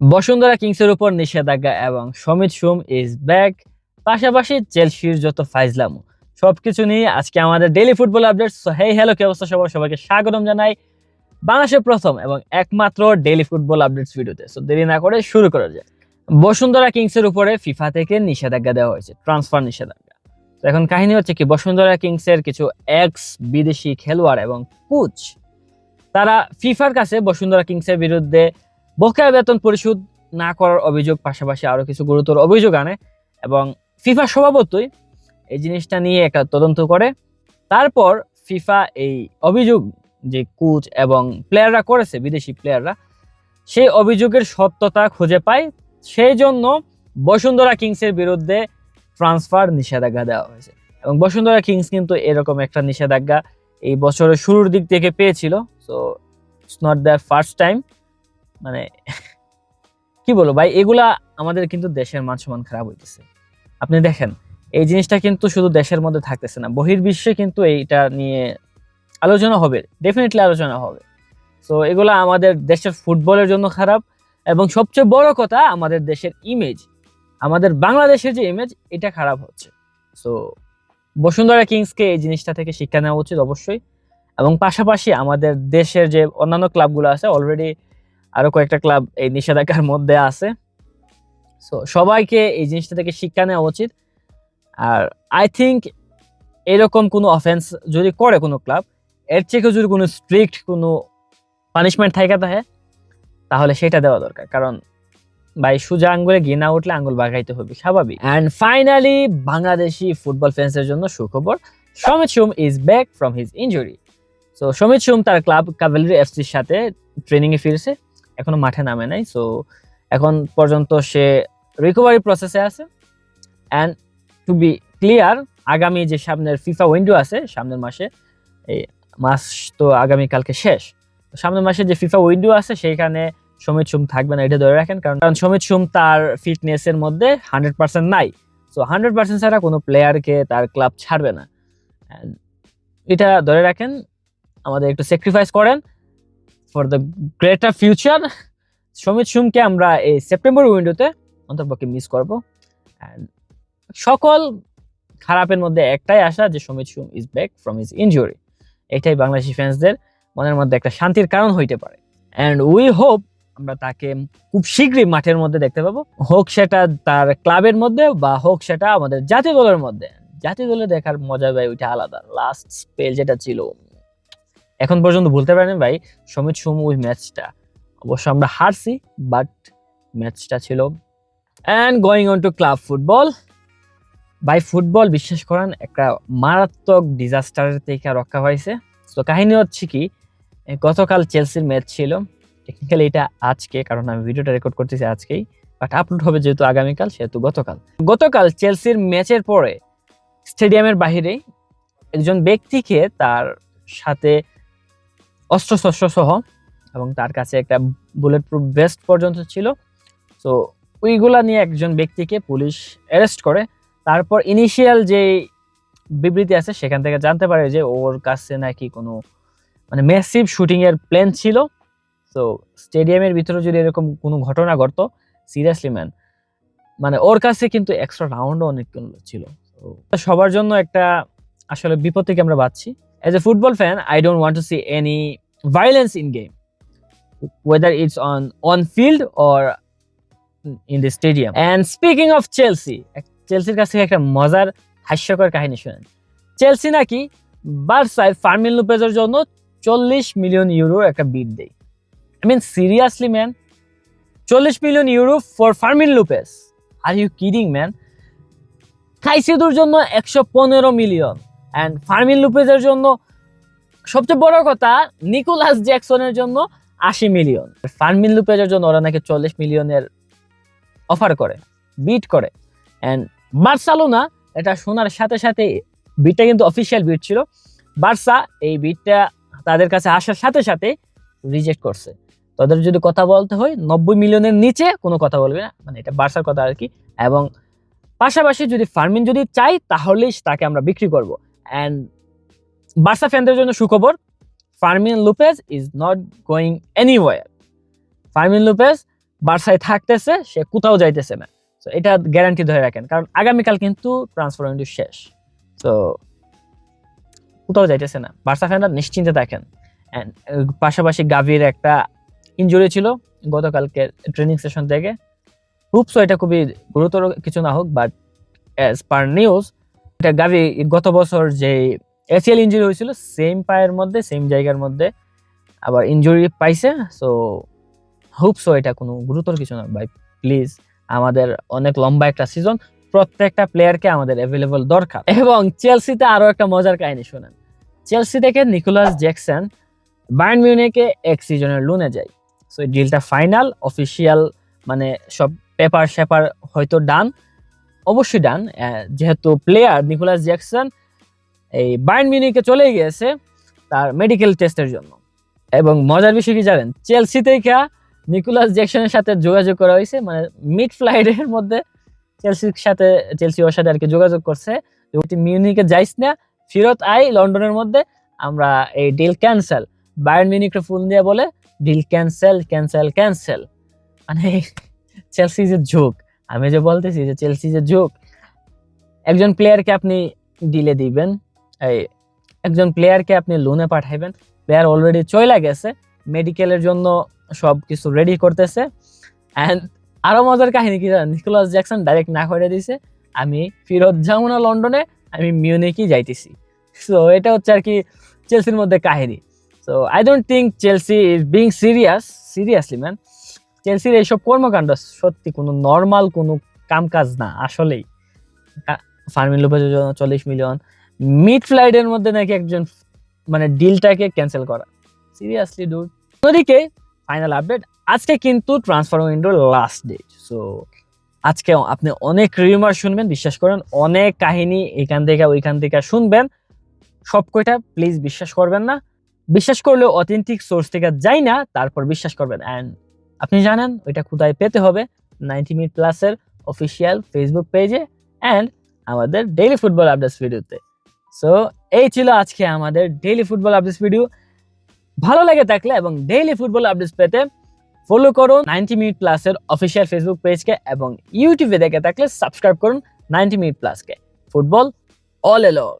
বসুন্ধরা কিংসের উপর নিষেধাজ্ঞা এবং সমিত সোম ইজ ব্যাক পাশাপাশি চেলসির যত ফাইজলাম, সবকিছু নিয়ে আজকে আমাদের daily football update hey hello কি অবস্থা সবার? সবাইকে স্বাগতম জানাই বাংলাদেশের প্রথম এবং একমাত্র ডেলি ফুটবল আপডেটস ভিডিওতে সো দেরি না করে শুরু করা যায় বসুন্ধরা কিংসের উপরে ফিফা থেকে নিষেধাজ্ঞা দেওয়া হয়েছে ট্রান্সফার নিষেধাজ্ঞা। তো এখন কাহিনী হচ্ছে কি, বসুন্ধরা কিংসের কিছু এক্স বিদেশি খেলোয়াড় এবং কোচ তারা ফিফার কাছে বসুন্ধরা কিংসের বিরুদ্ধে বকেয়া বেতন পরিশোধ না করার অভিযোগ পাশাপাশি আরও কিছু গুরুতর অভিযোগ আনে এবং ফিফা স্বভাবতই এই জিনিসটা নিয়ে একটা তদন্ত করে। তারপর ফিফা এই অভিযোগ যে কোচ এবং প্লেয়াররা করেছে, বিদেশি প্লেয়াররা, সেই অভিযোগের সত্যতা খুঁজে পায়। সেই জন্য বসুন্ধরা কিংসের বিরুদ্ধে ট্রান্সফার নিষেধাজ্ঞা দেওয়া হয়েছে। এবং বসুন্ধরা কিংস কিন্তু এরকম একটা নিষেধাজ্ঞা এই বছরের শুরুর দিক থেকে পেয়েছিল। So it's not the first time মানে কি বলব ভাই, এগুলা আমাদের কিন্তু দেশের মান সম্মান খারাপ হইতেছে। আপনি দেখেন, এই জিনিসটা কিন্তু শুধু দেশের মধ্যে থাকতেছে না, বহির্বিশ্বে কিন্তু এইটা নিয়ে আলোচনা হবে ডেফিনেটলি আলোচনা হবে। সো এগুলা আমাদের দেশের ফুটবলের জন্য খারাপ এবং সবচেয়ে বড় কথা, আমাদের দেশের ইমেজ আমাদের বাংলাদেশের যে ইমেজ এটা খারাপ হচ্ছে। সো বসুন্ধরা কিংসকে এই জিনিসটা থেকে শিক্ষা নেওয়া উচিত অবশ্যই এবং পাশাপাশি আমাদের দেশের যে অন্যান্য ক্লাবগুলো আছে অলরেডি আরও কয়েকটা ক্লাব এই নিষেধাজ্ঞার মধ্যে আছে। সো সবাইকে এই জিনিসটা থেকে শিক্ষা নেওয়া উচিত। আর আই থিঙ্ক এরকম কোনো অফেন্স যদি করে কোনো ক্লাব এর থেকে যদি কোনো স্ট্রিক্ট কোনো পানিশমেন্ট থাকে থাকে তাহলে সেটা দেওয়া দরকার। কারণ ভাই, সোজা আঙ্গুলে ঘি না উঠলে আঙ্গুল বাগাইতে হবে, স্বাভাবিক। অ্যান্ড ফাইনালি বাংলাদেশি ফুটবল ফ্যান্সের জন্য সুখবর Shamit Shome is back from his injury so Shamit Shome তার ক্লাব কাভেলরি এফসির সাথে ট্রেনিংয়ে ফিরছে। এখনও মাঠে নামে নাই সো এখন পর্যন্ত সে রিকভারি প্রসেসে আছে। অ্যান্ড টু বি ক্লিয়ার আগামী যে সামনের ফিফা উইন্ডো আছে, সামনের মাসে, এই মাস তো আগামী কালকে শেষ। সামনের মাসে যে ফিফা উইন্ডো আছে, সেইখানে সমিত সুম থাকবে না, এটা ধরে রাখেন, কারণ কারণ সমিত সুম তার ফিটনেসের মধ্যে হান্ড্রেড পার্সেন্ট নাই। সো হান্ড্রেড পার্সেন্ট ছাড়া কোনো প্লেয়ারকে তার ক্লাব ছাড়বে না। এটা ধরে রাখেন, আমাদের একটু স্যাক্রিফাইস করেন। For the greater future Shomit সুমকে আমরা এই সেপ্টেম্বর উইন্ডোতে অন্তর্পক্ষে মিস করব। সকল খারাপের মধ্যে একটাই আশা যে Shomit Shome is back from is injury এটাই বাংলাদেশি ফ্যান্সদের মনের মধ্যে একটা শান্তির কারণ হইতে পারে। অ্যান্ড উই হোপ আমরা তাকে খুব শীঘ্রই মাঠের মধ্যে দেখতে পাবো। হোক সেটা তার ক্লাবের মধ্যে বা হোক সেটা আমাদের জাতীয় দলের মধ্যে। জাতীয় দলে দেখার মজা ভাই ওইটা আলাদা। লাস্ট স্পেল যেটা ছিল এখন পর্যন্ত বলতে পারেন ভাই, সমিত সুম ওই ম্যাচটা। অবশ্য আমরা হারছি বাট ম্যাচটা ছিল and going on to club football by football বিশ্বাস করেন, একটা মারাত্মক ডিজাস্টারের থেকে রক্ষা পাইছে তো কাহিনী হচ্ছে কি গতকাল চেলসির ম্যাচ ছিল। টেকনিক্যালি এটা আজকে, কারণ আমি ভিডিওটা রেকর্ড করতেছি আজকেই বাট আপলোড হবে যেহেতু আগামীকাল, সেহেতু গতকাল। গতকাল চেলসির ম্যাচের পরে স্টেডিয়ামের বাইরে একজন ব্যক্তিকে তার সাথে অস্ত্রশস্ত্র সহ এবং তার কাছে একটা বুলেট প্রুফ ভেস্ট পর্যন্ত ছিল। তো ওইগুলা নিয়ে একজন ব্যক্তিকে পুলিশ অ্যারেস্ট করে। তারপর ইনিশিয়াল যে বিবৃতি আছে, সেখান থেকে জানতে পারে যে ওর কাছে নাকি কোনো মানে মেসিভ শুটিং এর প্ল্যান ছিল। তো স্টেডিয়ামের ভিতরে যদি এরকম কোনো ঘটনা ঘটতো সিরিয়াসলি ম্যান মানে ওর কাছে কিন্তু এক্সট্রা রাউন্ডও অনেক ছিল। সবার জন্য একটা আসলে বিপদ থেকে আমরা বাঁচছি as a football fan, I don't want to see any violence in game, whether it's on on field or in the stadium. And speaking of Chelsea, চেলসির কাছ একটা মজার হাস্যকর কাহিনী শুনেন। চেলসি নাকি বার্সায় ফার্মিন লুপেজের জন্য চল্লিশ মিলিয়ন ইউরোর একটা বিড দেয়। আই মিন সিরিয়াসলি ম্যান চল্লিশ million euro for Fermin Lopez are you kidding man কাইসিদুর জন্য একশো পনেরো মিলিয়ন। অ্যান্ড ফার্মিন লুপেজের জন্য সবচেয়ে বড় কথা নিকোলাস জ্যাকসনের জন্য আশি মিলিয়ন ফার্মিন লুপেজের জন্য ওরা নাকি চল্লিশ মিলিয়নের অফার করে বিট করে। অ্যান্ড বার্সালোনা এটা শোনার সাথে সাথে বিটটা কিন্তু অফিসিয়াল বিট ছিল। বার্সা এই বিটটা তাদের কাছে আসার সাথে সাথে রিজেক্ট করছে। তাদের যদি কথা বলতে হয়, নব্বই মিলিয়নের নিচে কোনো কথা বলবে না। মানে এটা বার্সার কথা আর কি। এবং পাশাপাশি যদি ফার্মিন যদি চাই তাহলেই তাকে আমরা বিক্রি করব। অ্যান্ড বার্সা ফ্যানদের জন্য সুখবর Fermin Lopez is not going anywhere Fermin Lopez বার্সায় থাকতেছে সে কোথাও যাইতেছে না। তো এটা গ্যারান্টি ধরে রাখেন কারণ আগামীকাল কিন্তু ট্রান্সফার উইন্ডো শেষ। তো কোথাও যাইতেছে না। বার্সা ফ্যানরা নিশ্চিন্তে থাকেন। আহ, পাশাপাশি গাভির একটা ইনজুরি ছিল গতকালকে ট্রেনিং সেশন থেকে। হুপসো এটা খুবই গুরুতর কিছু না হোক বাট অ্যাজ পার নিউজ এটা গাভি গত বছর যে এসিএল ইঞ্জুরি হয়েছিল সেম পায়ের মধ্যে সেম জায়গার মধ্যে আবার ইনজুরি পাইছে সো হুপসো এটা কোনো গুরুতর কিছু না। ভাই প্লিজ আমাদের অনেক লম্বা একটা সিজন প্রত্যেকটা প্লেয়ারকে আমাদের অ্যাভেলেবল দরকার। এবং চেলসিতে আরও একটা মজার কাহিনী শোনেন। চেলসি থেকে নিকোলাস জ্যাকসন বায়ার্ন মিউনিকে এক সিজনের লোনে যায়। সো এই ডিলটা ফাইনাল অফিসিয়াল মানে সব পেপার স্যাপার হয়তো ডান অবশ্যই ডান। যেহেতু প্লেয়ার নিকোলাস জ্যাকসন এই বায়ার্ন মিউনিকে চলে গিয়েছে তার মেডিকেল টেস্টের জন্য। এবং মজার বিষয় কি জানেন? চেলসি থেকে নিকোলাস জ্যাকসনের সাথে যোগাযোগ করা হয়েছে মানে মিড ফ্লাইটের মধ্যে চেলসির সাথে চেলসি ওর সাথে আর কি যোগাযোগ করছে। মিউনিকে যাইস না, ফিরত আই লন্ডনের মধ্যে, আমরা এই ডিল ক্যান্সেল বায়ার্ন মিউনিককে ফোন দিয়ে বলে ডিল ক্যান্সেল ক্যান্সেল ক্যান্সেল মানে চেলসি যে ঝোঁক। আমি যে বলতেছি যে চেলসি যে যুগ একজন প্লেয়ারকে আপনি ডিলে দিবেন, এই একজন প্লেয়ারকে আপনি লোনে পাঠাইবেন প্লেয়ার অলরেডি চলে গেছে মেডিকেলের জন্য সব কিছু রেডি করতেছে অ্যান্ড আরও মজার কাহিনী কি জানেন? নিকোলাস জ্যাকসন ডাইরেক্ট না করে দিছে, আমি ফিরত যাব না লন্ডনে, আমি মিউনিকই যাইতেছি। সো এটা হচ্ছে আর কি চেলসির মধ্যে কাহিনী। So I don't think Chelsea is being serious seriously man চেলসির এইসব কর্মকাণ্ড সত্যি কোনো নর্মাল কোনো কামকাজ না, আসলেই। ফার্মিন জন্য চল্লিশ মিলিয়ন মিড ফ্লাইটের মধ্যে নাকি একজন মানে ডিলটাকে ক্যান্সেল করা। সিরিয়াসলি ডুড অন্যদিকে ফাইনাল আপডেট আজকে কিন্তু ট্রান্সফার উইন্ডোর লাস্ট ডেট সো আজকে আপনি অনেক রিউমার শুনবেন, বিশ্বাস করেন, অনেক কাহিনী এখান থেকে, ওইখান থেকে শুনবেন। সব কয়টা প্লিজ বিশ্বাস করবেন না। বিশ্বাস করলে অথেন্টিক সোর্স থেকে যাই না, তারপর বিশ্বাস করবেন। অ্যান্ড আপনি জানেন, ওইটা কোথায় পেতে হবে নাইনটি মিনিট প্লাসের অফিসিয়াল ফেসবুক পেজে অ্যান্ড আমাদের ডেইলি ফুটবল আপডেটস ভিডিওতে। সো, এই ছিল আজকে আমাদের ডেইলি ফুটবল আপডেটস ভিডিও। ভালো লাগে থাকলে এবং ডেইলি ফুটবল আপডেটস পেতে ফলো করুন নাইনটি মিনিট প্লাসের অফিসিয়াল ফেসবুক পেজকে এবং ইউটিউবে দেখে থাকলে সাবস্ক্রাইব করুন ninety minute প্লাসকে। Football all along